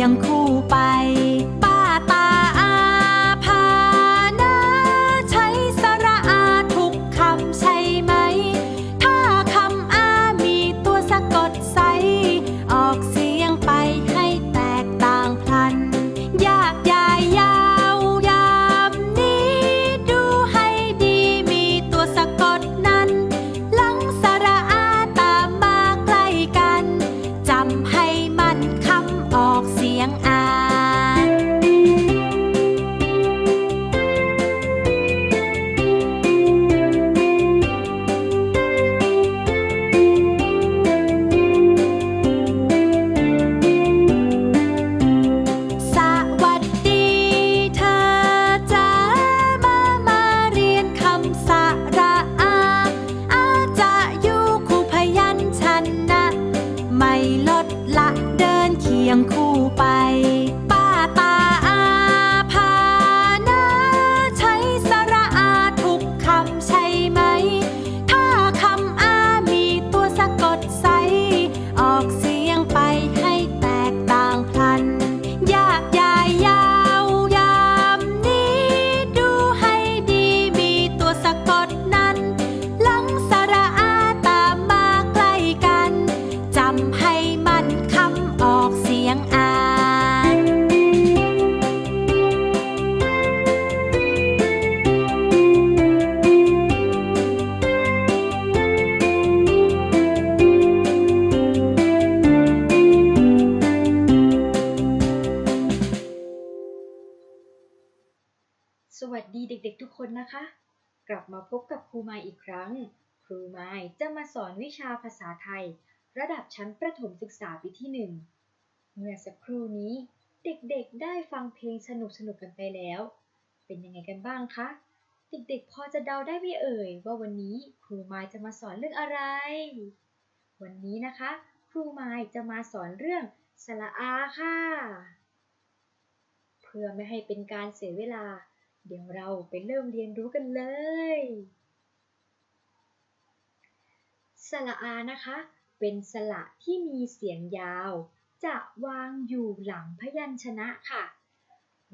ยงคู่ไป ยังคู่ไป ดีเด็กๆทุกคนนะคะ กลับมาพบกับครูไมอีกครั้ง ครูไมจะมาสอนวิชาภาษาไทย ระดับชั้นประถมศึกษาปีที่หนึ่งเมื่อสักครู่นี้ เด็กๆได้ฟังเพลงสนุกๆกันไปแล้ว เป็นยังไงกันบ้างคะ เด็กๆพอจะเดาได้ไหมเอ่ย ว่าวันนี้ครูไมจะมาสอนเรื่องอะไร วันนี้นะคะ ครูไมจะมาสอนเรื่องสระอาค่ะ เพื่อไม่ให้เป็นการเสียเวลา เดี๋ยวเราไปเริ่มเรียนรู้กันเลย สระอานะคะ เป็นสระที่มีเสียงยาว จะวางอยู่หลังพยัญชนะค่ะ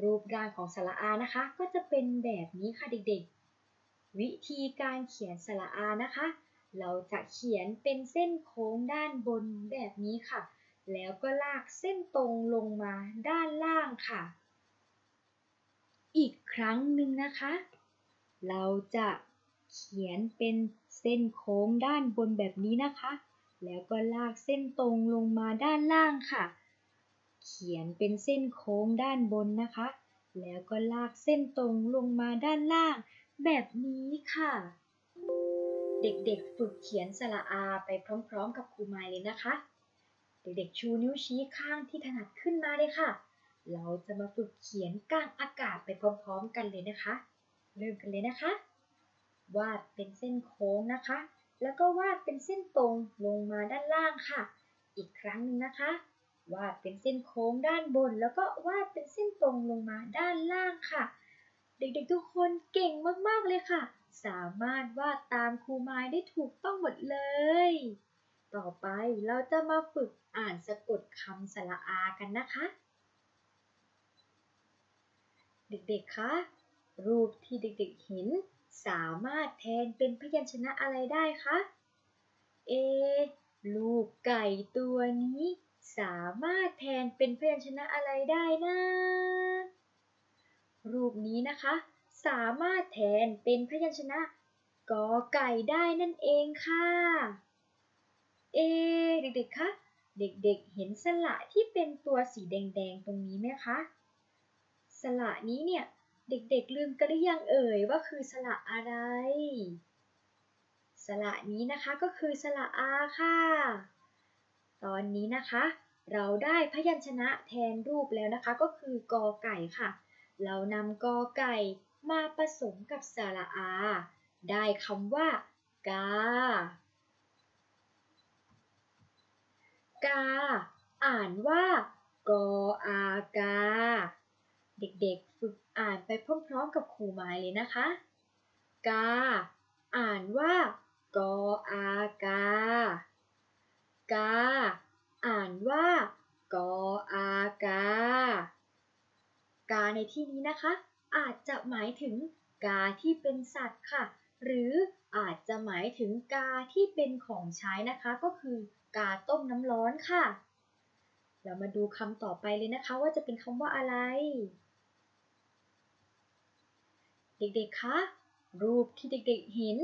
รูปร่างของสระอานะคะ ก็จะเป็นแบบนี้ค่ะเด็กๆ วิธีการเขียนสระอานะคะ เราจะเขียนเป็นเส้นโค้งด้านบนแบบนี้ค่ะ แล้วก็ลากเส้นตรงลงมาด้านล่างค่ะ อีกครั้งหนึ่งนะคะ เราจะเขียนเป็นเส้นโค้งด้านบนแบบนี้นะคะ แล้วก็ลากเส้นตรงลงมาด้านล่างค่ะ เขียนเป็นเส้นโค้งด้านบนนะคะ แล้วก็ลากเส้นตรงลงมาด้านล่าง แบบนี้ค่ะ เด็กๆฝึกเขียนสระอาไปพร้อมๆ กับครูไมายเลยนะคะ เด็กๆชูนิ้วชี้ข้างที่ถนัดขึ้นมาเลยค่ะ เราจะมาฝึกเขียนกลางอากาศไปพร้อมๆกันเลยนะคะ เริ่มกันเลยนะคะ วาดเป็นเส้นโค้งนะคะ แล้วก็วาดเป็นเส้นตรงลงมาด้านล่างค่ะ อีกครั้งหนึงนะคะ วาดเป็นเส้นโค้งด้านบน แล้วก็วาดเป็นเส้นตรงลงมาด้านล่างค่ะ เด็กๆทุกคนเก่งมากๆเลยค่ะ สามารถวาดตามครูไม้ได้ถูกต้องหมดเลย ต่อไปเราจะมาฝึกอ่านสะกดคำสระอากันนะคะ เด็กๆ คะ รูปที่เด็กๆ เห็น สามารถแทนเป็นพยัญชนะอะไรได้คะ เอ ลูกไก่ตัวนี้ สามารถแทนเป็นพยัญชนะอะไรได้นะ รูปนี้นะคะ สามารถแทนเป็นพยัญชนะกอไก่ได้นั่นเองค่ะ เอ เด็กๆ คะ เด็กๆ เห็นสระที่เป็นตัวสีแดงๆ ตรงนี้ไหมคะ สระนี้เนี่ย เด็กๆลืมกันหรือยังเอ่ยว่าคือสระอะไร สระนี้นะคะก็คือสระอาค่ะ ตอนนี้นะคะ เราได้พยัญชนะแทนรูปแล้วนะคะ ก็คือกอไก่ค่ะ เรานำกอไก่มาผสมกับสระอา ได้คำว่ากากา อ่านว่ากออากา เด็กๆ ฝึกอ่านไปพร้อมๆกับครูไม้เลยนะคะ กา อ่านว่ากออากา กา อ่านว่ากออากา กาในที่นี้นะคะ อาจจะหมายถึงกาที่เป็นสัตว์ค่ะ หรืออาจจะหมายถึงกาที่เป็นของใช้นะคะ ก็คือกาต้มน้ำร้อนค่ะ เรามาดูคำต่อไปเลยนะคะ ว่าจะเป็นคำว่าอะไร เด็กๆ คะ รูปที่เด็กๆ เห็น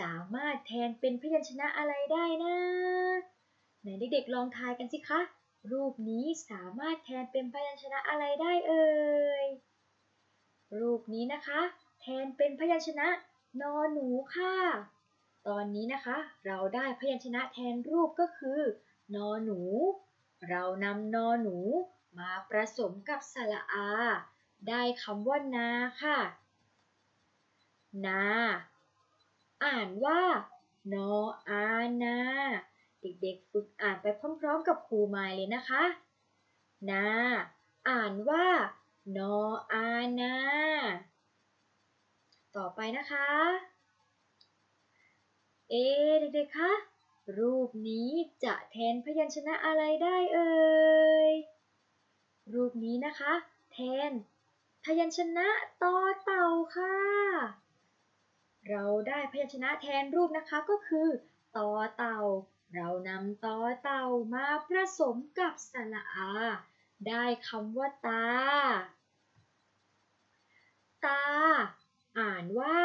สามารถแทนเป็นพยัญชนะอะไรได้นะไหนเด็กๆ ลองทายกันสิคะ รูปนี้สามารถแทนเป็นพยัญชนะอะไรได้เอ่ย รูปนี้นะคะ แทนเป็นพยัญชนะนอหนูค่ะ ตอนนี้นะคะ เราได้พยัญชนะแทนรูปก็คือนอหนู เรานำนอหนูมาผสมกับสระอา ได้คำว่านาค่ะ นา อ่านว่านออานา เด็กๆฝึกอ่านไปพร้อมๆกับครูไมายเลยนะคะ นา อ่านว่านออานา ต่อไปนะคะ เอเด็กๆคะรูปนี้จะแทนพยัญชนะอะไรได้เอ่ย รูปนี้นะคะ แทนพยัญชนะต่อเต่าค่ะ เราได้พยัญชนะแทนรูปนะคะก็คือต่อเต่า เรานำต่อเต่ามาผสมกับสระอา ได้คำว่าตา ตา อ่านว่า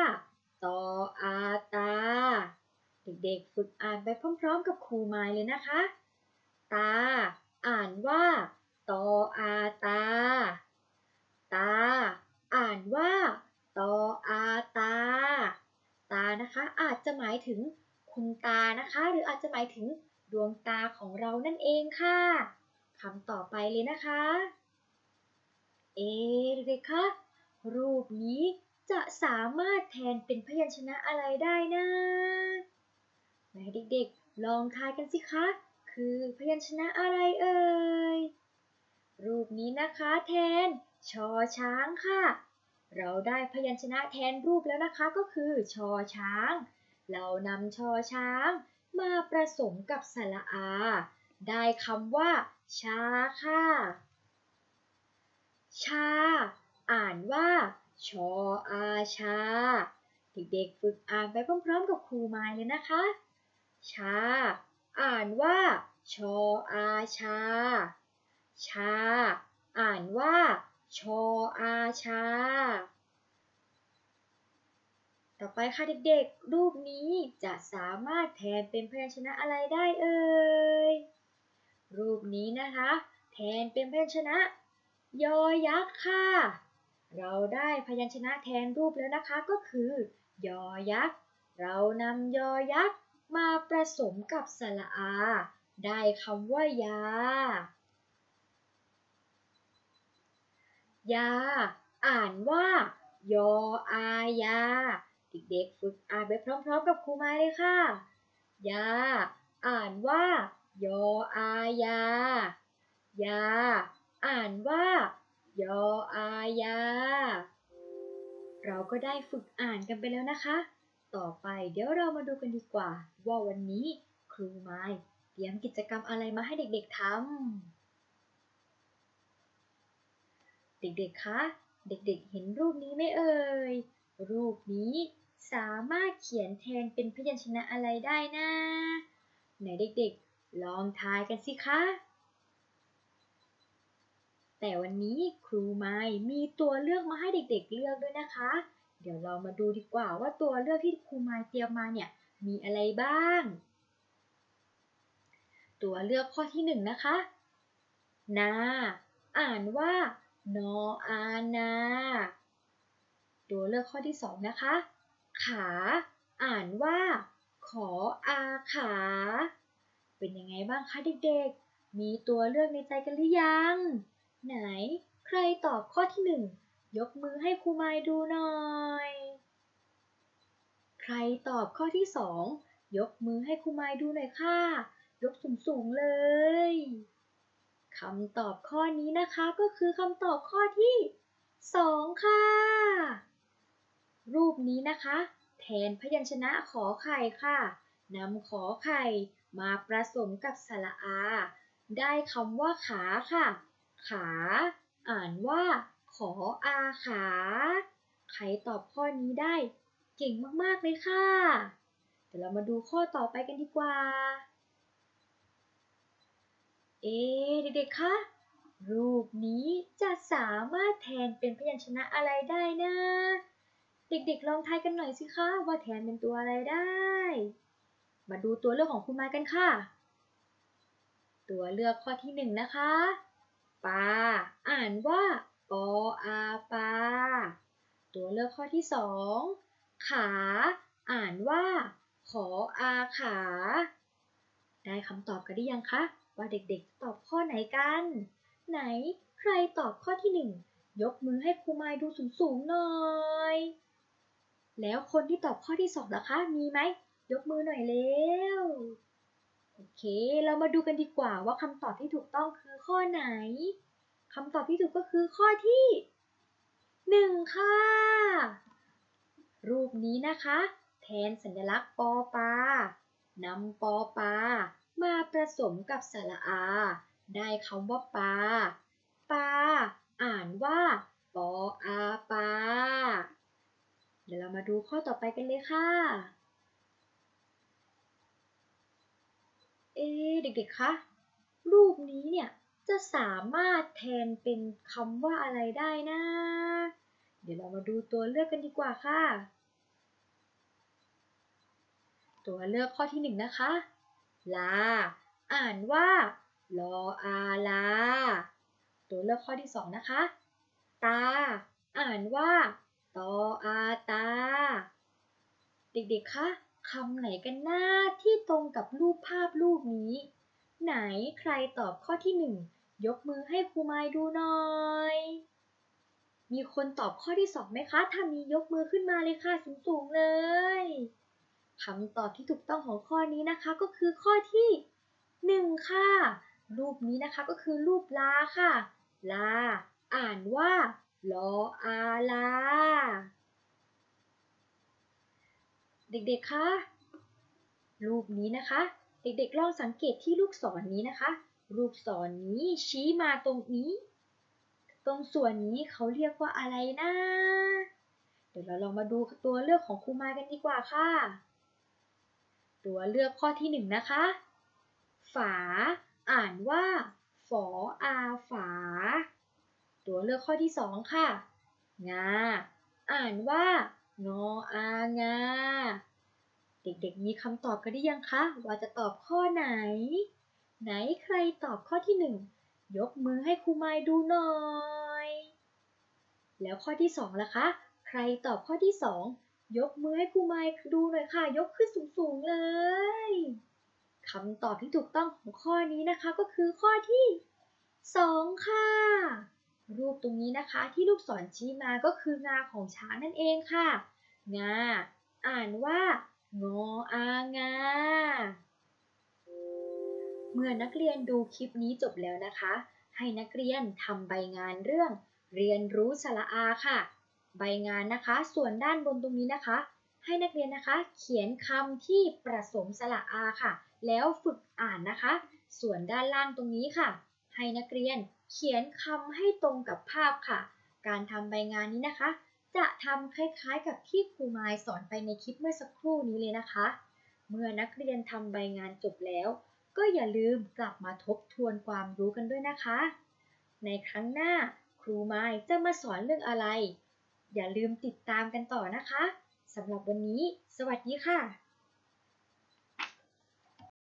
ตออาตา เด็กๆฝึกอ่านไปพร้อมๆ กับครูไม้เลยนะคะ ตา อ่านว่าตออาตา ตา อ่านว่าตออาตาตา นะคะ อาจจะหมายถึงคุณตานะคะ หรืออาจจะหมายถึงดวงตาของเรานั่นเองค่ะคำต่อไปเลยนะคะ เอ๊ะเด็กคะรูปนี้จะสามารถแทนเป็นพยัญชนะอะไรได้นะไหนเด็กๆ ลองทายกันสิคะ คือพยัญชนะอะไรเอ่ย รูปนี้นะคะแทนชอช้างค่ะ เราได้พยัญชนะแทนรูปแล้วนะคะก็คือชอช้าง เรานำชอช้าง มาผสมกับสระอา ได้คำว่า ชาค่ะ ชา อ่านว่า ชออาชา เด็กๆฝึกอ่านไปพร้อมๆกับครูไม้เลยนะคะ ชา อ่านว่า ชออาชา ชา อ่านว่า ชออาชา ต่อไปค่ะเด็กๆ รูปนี้จะสามารถแทนเป็นพยัญชนะอะไรได้เอ่ย รูปนี้นะคะ แทนเป็นพยัญชนะ ยอยักษ์ค่ะ เราได้พยัญชนะแทนรูปแล้วนะคะก็คือ ยอยักษ์ เรานำยอยักษ์มาผสมกับสระอา ได้คำว่ายา ยา อ่านว่า ยออายา เด็กๆฝึกอ่านไปพร้อมๆกับครูไม้เลยค่ะ ยา อ่านว่า ยออายา ยา อ่านว่า ยออายา เราก็ได้ฝึกอ่านกันไปแล้วนะคะ ต่อไปเดี๋ยวเรามาดูกันดีกว่า ว่าวันนี้ครูไม้เตรียมกิจกรรมอะไรมาให้เด็กๆทำ เด็กๆ คะ เด็กๆ เห็นรูปนี้ไหมเอ่ย รูปนี้สามารถเขียนแทนเป็นพยัญชนะอะไรได้นะไหนเด็กๆ ลองทายกันสิคะ แต่วันนี้ครูไม้มีตัวเลือกมาให้เด็กๆ เลือกด้วยนะคะ เดี๋ยวเรามาดูดีกว่าว่าตัวเลือกที่ครูไม้เตรียมมาเนี่ยมีอะไรบ้าง ตัวเลือกข้อที่หนึ่งนะคะ นา อ่านว่า นออานา ตัวเลือกข้อที่สองนะคะ ขา อ่านว่า ขออาขา เป็นยังไงบ้างคะเด็กๆ มีตัวเลือกในใจกันหรือยัง ไหน ใครตอบข้อที่หนึ่งยกมือให้ครูไม้ดูหน่อย ใครตอบข้อที่สองยกมือให้ครูไม้ดูหน่อยค่ะ ยกสูงๆเลย คำตอบข้อนี้นะคะก็คือคำตอบข้อที่สองค่ะ รูปนี้นะคะ แทนพยัญชนะขอไข่ค่ะนำขอไข่มาผสมกับสระอา ได้คำว่าขาค่ะ ขา อ่านว่า ขออาขา ใครตอบข้อนี้ได้ เก่งมาก ๆ เลยค่ะ เดี๋ยวเรามาดูข้อต่อไปกันดีกว่า เอ๊เด็กๆคะรูปนี้จะสามารถแทนเป็นพยัญชนะอะไรได้นะ เด็กๆลองทายกันหน่อยสิคะว่าแทนเป็นตัวอะไรได้ มาดูตัวเลือกของคุณมากันค่ะ ตัวเลือกข้อที่หนึ่งนะคะปลาอ่านว่าปออาปลาตัวเลือกข้อที่สองขาอ่านว่า ขออาขา ได้คำตอบกันหรือยังคะ ว่าเด็กๆตอบข้อไหนกัน ไหนใครตอบข้อที่หนึ่งยกมือให้ครูไม้ดูสูงๆหน่อย แล้วคนที่ตอบข้อที่สองล่ะคะ มีไหม ยกมือหน่อยเร็ว โอเค เรามาดูกันดีกว่าว่าคำตอบที่ถูกต้องคือข้อไหน คำตอบที่ถูกก็คือข้อที่หนึ่งค่ะ รูปนี้นะคะ แทนสัญลักษณ์ปอปานำปอปา มาผสมกับสระอา ได้คำว่าปลาปลาอ่านว่าปออาปา เดี๋ยวเรามาดูข้อต่อไปกันเลยค่ะ เอ๊เด็กๆ คะ รูปนี้เนี่ยจะสามารถแทนเป็นคำว่าอะไรได้นะ เดี๋ยวเรามาดูตัวเลือกกันดีกว่าค่ะ ตัวเลือกข้อที่หนึ่งนะคะ ลา อ่านว่าลออาลา ตัวเลือกข้อที่สองนะคะ ตา อ่านว่าตออาตา เด็กๆ คะคำไหนกันหน้าที่ตรงกับรูปภาพรูปนี้ ไหนใครตอบข้อที่หนึ่งยกมือให้ครูไม้ดูหน่อย มีคนตอบข้อที่สองไหมคะ ถ้ามียกมือขึ้นมาเลยค่ะสูงๆเลย คำตอบที่ถูกต้องของข้อนี้นะคะก็คือข้อที่หนึ่งค่ะ รูปนี้นะคะก็คือรูปลาค่ะ ลา อ่านว่าลออาลา เด็กๆ คะ รูปนี้นะคะ เด็กๆ ลองสังเกตที่ลูกศรนนี้นะคะ ลูกศรนนี้ชี้มาตรงนี้ ตรงส่วนนี้เขาเรียกว่าอะไรนะ เดี๋ยวเราลองมาดูตัวเลือกของครูมากันดีกว่าค่ะ ตัวเลือกข้อที่หนึ่งนะคะ ฝา อ่านว่า ฝออาฝา ตัวเลือกข้อที่สองค่ะ งา อ่านว่า งออางา เด็กๆมีคำตอบกันได้ยังคะ ว่าจะตอบข้อไหน ไหนใครตอบข้อที่หนึ่งยกมือให้ครูไม้ดูหน่อย แล้วข้อที่สองล่ะคะ ใครตอบข้อที่สอง ยกมือให้ครูไม้ดูหน่อยค่ะ ยกขึ้นสูงๆเลยคำตอบที่ถูกต้องของข้อนี้นะคะก็คือข้อที่สองค่ะ รูปตรงนี้นะคะที่ลูกศรชี้มาก็คืองาของช้างนั่นเองค่ะ งา อ่านว่า งออางา เมื่อนักเรียนดูคลิปนี้จบแล้วนะคะ ให้นักเรียนทำใบงานเรื่อง เรียนรู้สระอาค่ะ ใบงานนะคะ ส่วนด้านบนตรงนี้นะคะ ให้นักเรียนนะคะ เขียนคำที่ประสมสระอาค่ะ แล้วฝึกอ่านนะคะ ส่วนด้านล่างตรงนี้ค่ะ ให้นักเรียนเขียนคำให้ตรงกับภาพค่ะ การทำใบงานนี้นะคะ จะทำคล้ายๆ กับที่ครูไมายสอนไปในคลิปเมื่อสักครู่นี้เลยนะคะ เมื่อนักเรียนทำใบงานจบแล้ว ก็อย่าลืมกลับมาทบทวนความรู้กันด้วยนะคะ ในครั้งหน้าครูไม้จะมาสอนเรื่องอะไร อย่าลืมติดตามกันต่อนะคะสำหรับวันนี้ สวัสดีค่ะ